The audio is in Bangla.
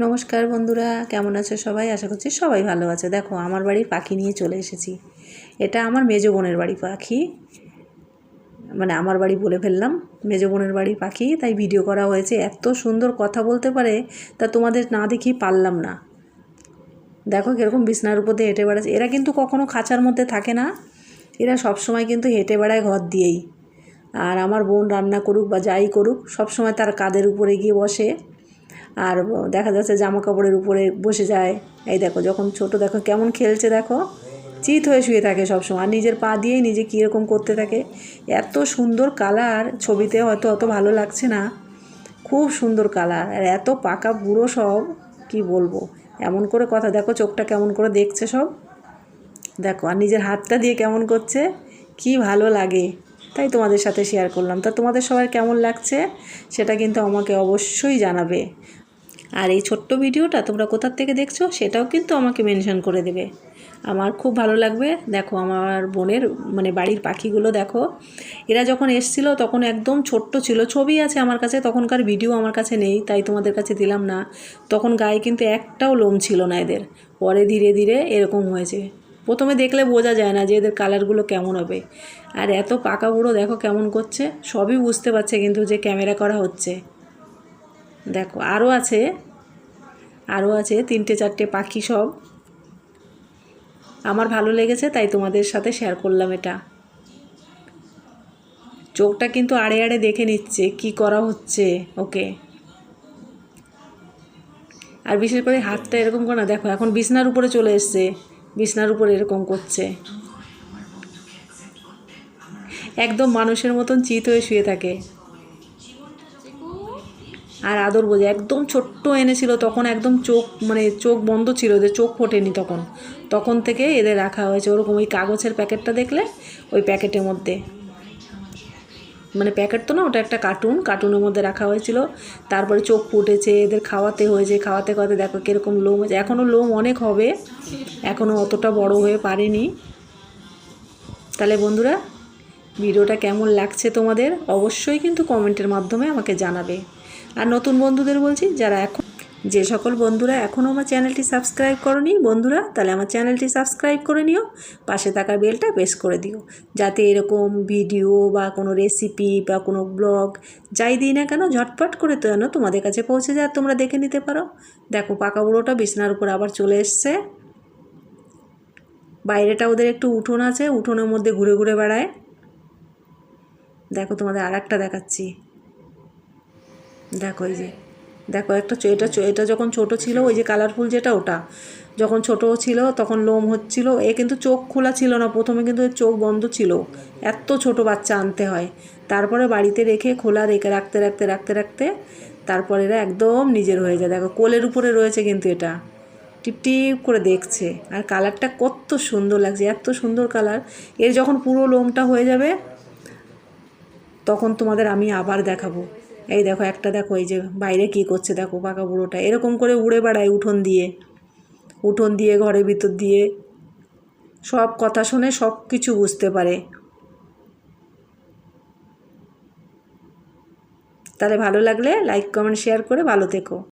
নমস্কার বন্ধুরা, কেমন আছে সবাই? আশা করছি সবাই ভালো আছে। দেখো, আমার বাড়ির পাখি নিয়ে চলে এসেছি। এটা আমার মেজো বোনের বাড়ি পাখি। মানে আমার বাড়ি বলে ফেললাম, মেজো বোনের বাড়ি পাখি, তাই ভিডিও করা হয়েছে। এত সুন্দর কথা বলতে পারে, তা তোমাদের না দেখি পারলাম না। দেখো কীরকম বিছনার উপর দিয়ে হেঁটে বেড়াচ্ছে। এরা কিন্তু কখনো খাঁচার মধ্যে থাকে না। এরা সবসময় কিন্তু হেঁটে বেড়ায় ঘর দিয়েই। আর আমার বোন রান্না করুক বা যাই করুক, সবসময় তার কাদের উপরে গিয়ে বসে। আর দেখা যাচ্ছে জামা কাপড়ের উপরে বসে যায়। এই দেখো, যখন ছোট দেখো, কেমন খেলছে দেখো। চিত হয়ে শুয়ে থাকে সবসময়। আর নিজের পা দিয়েই নিজে কীরকম করতে থাকে। এত সুন্দর কালার। ছবিতে হয়তো অত ভালো লাগছে না। খুব সুন্দর কালার। আর এত পাকা বুড়ো সব, কি বলব। এমন করে কথা, দেখো চোখটা কেমন করে দেখছে সব। দেখো, আর নিজের হাতটা দিয়ে কেমন করছে। কি ভালো লাগে। তাই তোমাদের সাথে শেয়ার করলাম। তা তোমাদের সবার কেমন লাগছে সেটা কিন্তু আমাকে অবশ্যই জানাবে। আর এই ছোট্ট ভিডিওটা তোমরা কোথার থেকে দেখছ সেটাও কিন্তু আমাকে মেনশন করে দেবে। আমার খুব ভালো লাগবে। দেখো আমার বোনের মানে বাড়ির পাখিগুলো দেখো। এরা যখন এসছিল তখন একদম ছোট্ট ছিল। ছবি আছে আমার কাছে, তখনকার ভিডিও আমার কাছে নেই, তাই তোমাদের কাছে দিলাম না। তখন গায়ে কিন্তু একটাও লোম ছিল না এদের। পরে ধীরে ধীরে এরকম হয়েছে। প্রথমে দেখলে বোঝা যায় না যে এদের কালারগুলো কেমন হবে। আর এত পাকা বুড়ো দেখো কেমন করছে, সবই বুঝতে পারছে কিন্তু যে ক্যামেরা করা হচ্ছে। দেখো আরও আছে আরও আছে, তিনটে চারটে পাখি সব। আমার ভালো লেগেছে, তাই তোমাদের সাথে শেয়ার করলাম এটা। চোখটা কিন্তু আড়ে আড়ে দেখে নিচ্ছে, কি করা হচ্ছে, ওকে। আর বিশেষ করে হাতটা এরকম করে না, দেখো, এখন বিছনার উপরে চলে এসছে। বিছনার উপর এরকম করছে। একদম মানুষের মতন চিত হয়ে শুয়ে থাকে। আর আদর বোঝে। একদম ছোট্ট এনেছিল, তখন একদম চোখ মানে চোখ বন্ধ ছিল যে চোখ ফোটেনি তখন। তখন থেকে এদের রাখা হয়েছে। ওরকম ওই কাগজের প্যাকেটটা দেখলে? ওই প্যাকেটের মধ্যে। মানে প্যাকেট তো না, ওটা একটা কার্টুন কার্টুনের মধ্যে রাখা হয়েছিল। তারপরে চোখ ফুটেছে, এদের খাওয়াতে হয়েছে, খাওয়াতে খাওয়াতে দেখো কীরকম লোম হয়েছে। এখনও লোম অনেক হবে এখনও অতটা বড় হয়ে পারেনি। তাহলে বন্ধুরা, ভিডিওটা কেমন লাগছে তোমাদের? অবশ্যই কিন্তু কমেন্টের মাধ্যমে আমাকে জানাবে। আর নতুন বন্ধুদের বলছি, যারা এখন যে সকল বন্ধুরা এখনও আমার চ্যানেলটি সাবস্ক্রাইব করনি, বন্ধুরা, তাহলে আমার চ্যানেলটি সাবস্ক্রাইব করে নিও, পাশে থাকা বেলটা প্রেস করে দিও, যাতে এরকম ভিডিও বা কোনো রেসিপি বা কোনো ব্লগ যাই দিই না কেন, ঝটপট করে তো যেন তোমাদের কাছে পৌঁছে যায় তোমরা দেখে নিতে পারো। দেখো, পাকা বুড়োটা বিছনার উপর আবার চলে এসছে। বাইরেটা ওদের একটু উঠোন আছে, উঠোনের মধ্যে ঘুরে ঘুরে বেড়ায়। দেখো, তোমাদের আর একটা দেখাচ্ছি। দেখো, এই যে দেখো, একটা এটা এটা যখন ছোট ছিল, ওই যে কালারফুল যেটা ওটা, যখন ছোট ছিল, তখন লোম হচ্ছিল। এ কিন্তু চোখ খোলা ছিল না, প্রথমে কিন্তু চোখ বন্ধ ছিল। এত ছোট বাচ্চা আনতে হয়। তারপরে বাড়িতে রেখে খোলা রেখে রাখতে রাখতে রাখতে রাখতে, তারপরে এরা একদম নিজের হয়ে যায়। দেখো, কোলের উপরে রয়েছে কিন্তু এটা। টিপটিপ করে দেখছে। আর কালারটা কত সুন্দর লাগছে এত সুন্দর কালার। এর যখন পুরো লোমটা হয়ে যাবে, তখন তোমাদের আমি আবার দেখাবো। এই দেখো, একটা দেখো, এই যে বাইরে কি করছে দেখো, পাকা বুড়োটা। এরকম করে উড়ে বেড়ায় উঠোন দিয়ে। উঠোন দিয়ে, ঘরের ভিতর দিয়ে। সব কথা শুনে সব কিছু বুঝতে পারে। তাহলে ভালো লাগলে লাইক কমেন্ট শেয়ার করে ভালো থেকো।